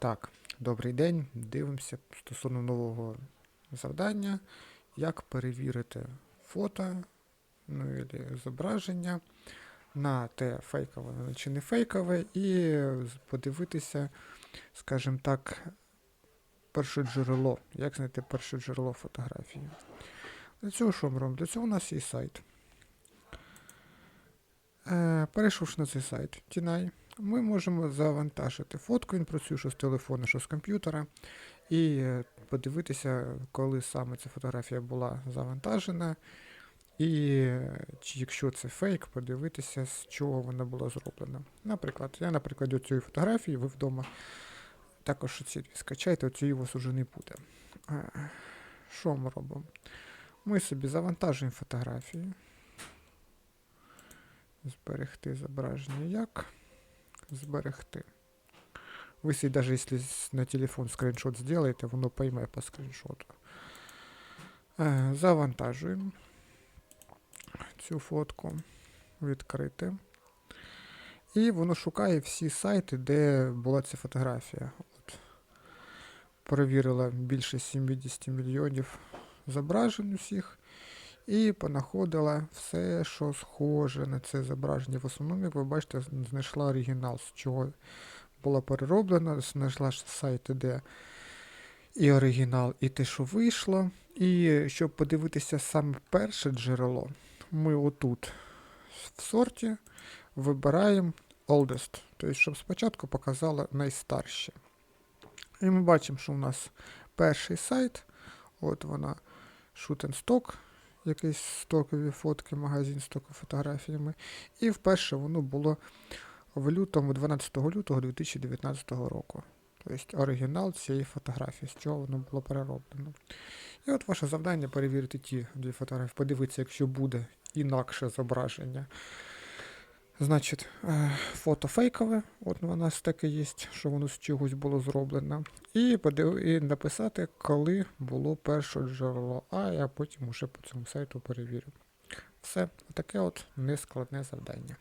Так, добрий день. Дивимося стосовно нового завдання, як перевірити фото ну, і зображення на те, фейкове чи не фейкове, і подивитися, скажімо так, перше джерело. Як знайти перше джерело фотографії. Для цього що ми робимо? Для цього у нас є сайт. Е, перейшовши на цей сайт Тінай, ми можемо завантажити фотку, він працює що з телефону, що з комп'ютера, і е, подивитися, коли саме ця фотографія була завантажена, і чи якщо це фейк, подивитися, з чого вона була зроблена. Наприклад, я, наприклад, цієї фотографії, ви вдома також ці скачайте, оцієї у вас уже не буде. Що ми робимо? Ми собі завантажуємо фотографію. Зберегти зображення як? Зберегти. Ви собі навіть якщо на телефон скріншот зробите, воно пойме по скріншоту. Е, завантажуємо цю фотку. Відкрити. І воно шукає всі сайти, де була ця фотографія. От. Перевірила більше 70 мільйонів зображень усіх. І понаходила все, що схоже на це зображення. В основному, як ви бачите, знайшла оригінал, з чого було перероблено, знайшла ж сайти, де і оригінал, і те, що вийшло. І щоб подивитися саме перше джерело, ми отут в сорті вибираємо oldest, тобто, щоб спочатку показало найстарше. І ми бачимо, що у нас перший сайт, от вона Shoot and Stock, якісь стокові фотки, магазин стоковими фотографіями. І вперше воно було в лютому, 12 лютого 2019 року. Тобто оригінал цієї фотографії, з чого воно було перероблено. І от ваше завдання перевірити ті дві фотографії, подивитися, якщо буде інакше зображення. Значить, е, фото фейкове, от у нас таке є, що воно з чогось було зроблено. І, і написати, коли було перше джерело, а я потім уже по цьому сайту перевірю. Все, таке от нескладне завдання.